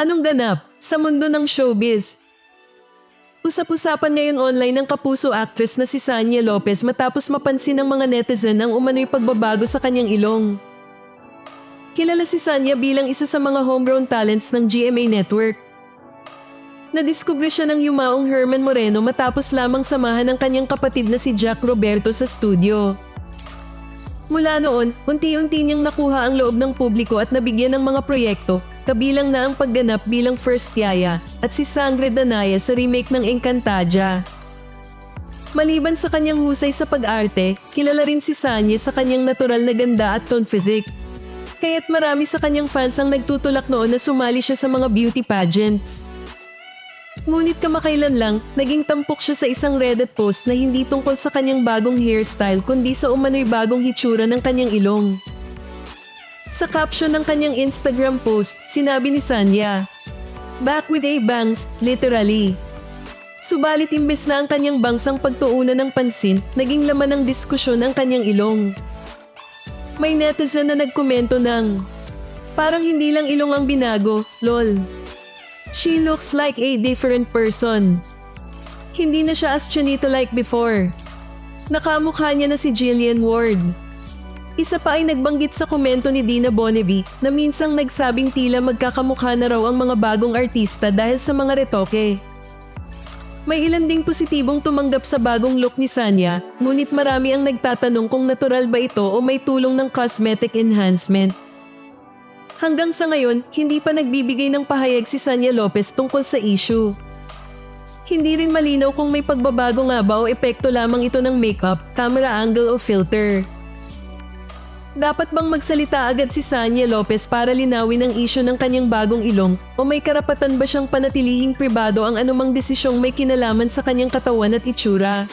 Anong ganap sa mundo ng showbiz? Usap-usapan ngayon online ng kapuso actress na si Sanya Lopez matapos mapansin ng mga netizen ang umano'y pagbabago sa kanyang ilong. Kilala si Sanya bilang isa sa mga homegrown talents ng GMA Network. Nadiskubre siya ng yumaong Herman Moreno matapos lamang samahan ng kanyang kapatid na si Jack Roberto sa studio. Mula noon, unti-unti niyang nakuha ang loob ng publiko at nabigyan ng mga proyekto, kabilang na ang pagganap bilang First Yaya at si Sangre Danaya sa remake ng Encantadia. Maliban sa kanyang husay sa pag-arte, kilala rin si Sanye sa kanyang natural na ganda at tone physique. Kaya't marami sa kanyang fans ang nagtutulak noon na sumali siya sa mga beauty pageants. Ngunit kamakailan lang, naging tampok siya sa isang Reddit post na hindi tungkol sa kanyang bagong hairstyle kundi sa umano'y bagong hitsura ng kanyang ilong. Sa caption ng kanyang Instagram post, sinabi ni Sanya, Back with a bangs, literally. Subalit imbes na ang kanyang bangsang pagtuunan ng pansin, naging laman ng diskusyon ang kanyang ilong. May netizen na nagkomento ng, Parang hindi lang ilong ang binago, lol. She looks like a different person. Hindi na siya as Chinito like before. Nakamukha niya na si Jillian Ward. Isa pa ay nagbanggit sa komento ni Dina Bonnevie na minsang nagsabing tila magkakamukha na raw ang mga bagong artista dahil sa mga retoke. May ilan ding positibong tumanggap sa bagong look ni Sanya, ngunit marami ang nagtatanong kung natural ba ito o may tulong ng cosmetic enhancement. Hanggang sa ngayon, hindi pa nagbibigay ng pahayag si Sanya Lopez tungkol sa issue. Hindi rin malinaw kung may pagbabago nga ba o epekto lamang ito ng makeup, camera angle o filter. Dapat bang magsalita agad si Sanya Lopez para linawin ang issue ng kanyang bagong ilong o may karapatan ba siyang panatilihing pribado ang anumang desisyong may kinalaman sa kanyang katawan at itsura?